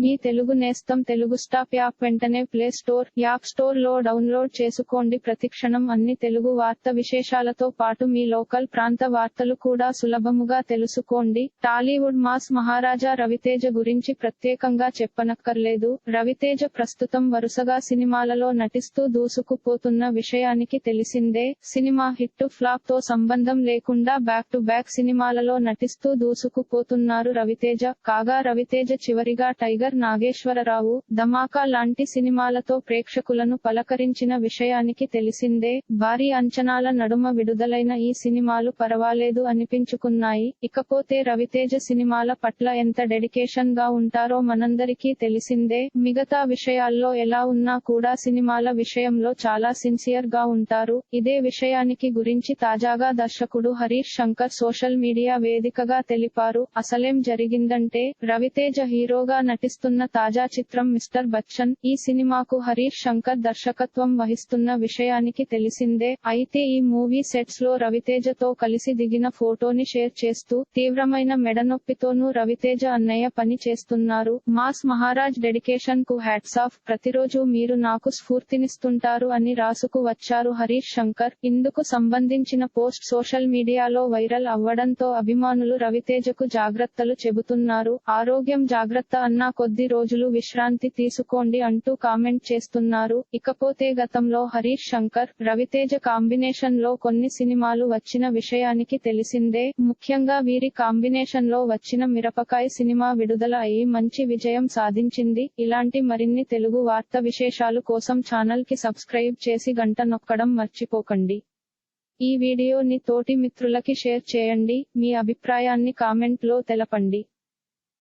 మీ తెలుగు నేస్తం Telugu stop app వెంటనే play store app స్టోర్లో డౌన్లోడ్ చేసుకోండి. ప్రతిక్షణం అన్ని తెలుగు వార్త విశేషాలతో పాటు మీ లోకల్ ప్రాంత వార్తలు కూడా సులభముగా తెలుసుకోండి. టాలీవుడ్ మాస్ మహారాజా రవితేజ గురించి ప్రత్యేకంగా చెప్పనక్కర్లేదు. రవితేజ ప్రస్తుతం వరుసగా సినిమాలలో నటిస్తూ దూసుకుపోతున్న విషయానికి తెలిసిందే. సినిమా హిట్ ఫ్లాప్తో సంబంధం లేకుండా బ్యాక్ టు బ్యాక్ సినిమాలలో నటిస్తూ దూసుకుపోతున్నారు రవితేజ. కాగా రవితేజ చివరిగా టైగర్ నాగేశ్వరరావు ధమాకా లాంటి సినిమాలతో ప్రేక్షకులను పలకరించిన విషయానికి తెలిసిందే భారీ అంచనాల నడుమ విడుదలైన ఈ సినిమాలు పర్వాలేదు అనిపించుకున్నాయి. ఇకపోతే రవితేజ సినిమాల పట్ల ఎంత డెడికేషన్గా ఉంటారో మనందరికీ తెలిసిందే మిగతా విషయాల్లో ఎలా ఉన్నా కూడా సినిమాల విషయంలో చాలా సిన్సియర్గా ఉంటారు. ఇదే విషయానికి గురించి తాజాగా దర్శకుడు హరీష్ శంకర్ సోషల్ మీడియా వేదికగా తెలిపారు. అసలేం జరిగిందంటే రవితేజ హీరోగా నటిస్తున్న తాజా చిత్రం మిస్టర్ బచ్చన్ ఈ సినిమాకు హరీష్ శంకర్ దర్శకత్వం వహిస్తున్న విషయానికి తెలిసిందే. అయితే ఈ మూవీ సెట్స్లో రవితేజతో కలిసి దిగిన ఫోటోని షేర్ చేస్తూ తీవ్రమైన మెడనొప్పితోనూ రవితేజ అన్నయ్య పని చేస్తున్నారు. మాస్ మహారాజ్ డెడికేషన్కు హ్యాట్స్ ఆఫ్. ప్రతిరోజు మీరు నాకు స్ఫూర్తినిస్తుంటారు అని రాసుకు వచ్చారు హరీష్ శంకర్. ఇందుకు సంబంధించిన పోస్ట్ సోషల్ మీడియాలో వైరల్ అవ్వడంతో అభిమానులు రవితేజకు జాగ్రత్తలు చెబుతున్నారు. ఆరోగ్యం జాగ్రత్త అన్నా కొద్ది రోజులు విశ్రాంతి తీసుకోండి అంటూ కామెంట్ చేస్తున్నారు. ఇకపోతే గతంలో హరీష్ శంకర్ రవితేజ కాంబినేషన్లో కొన్ని సినిమాలు వచ్చిన విషయానికి తెలిసిందే. ముఖ్యంగా వీరి కాంబినేషన్లో వచ్చిన మిరపకాయ సినిమా విడుదల అయి మంచి విజయం సాధించింది. ఇలాంటి మరిన్ని తెలుగు వార్త విశేషాలు కోసం ఛానల్కి సబ్స్క్రైబ్ చేసి గంట నొక్కడం మర్చిపోకండి. ఈ వీడియోని తోటి మిత్రులకి షేర్ చేయండి. మీ అభిప్రాయాన్ని కామెంట్లో తెలపండి.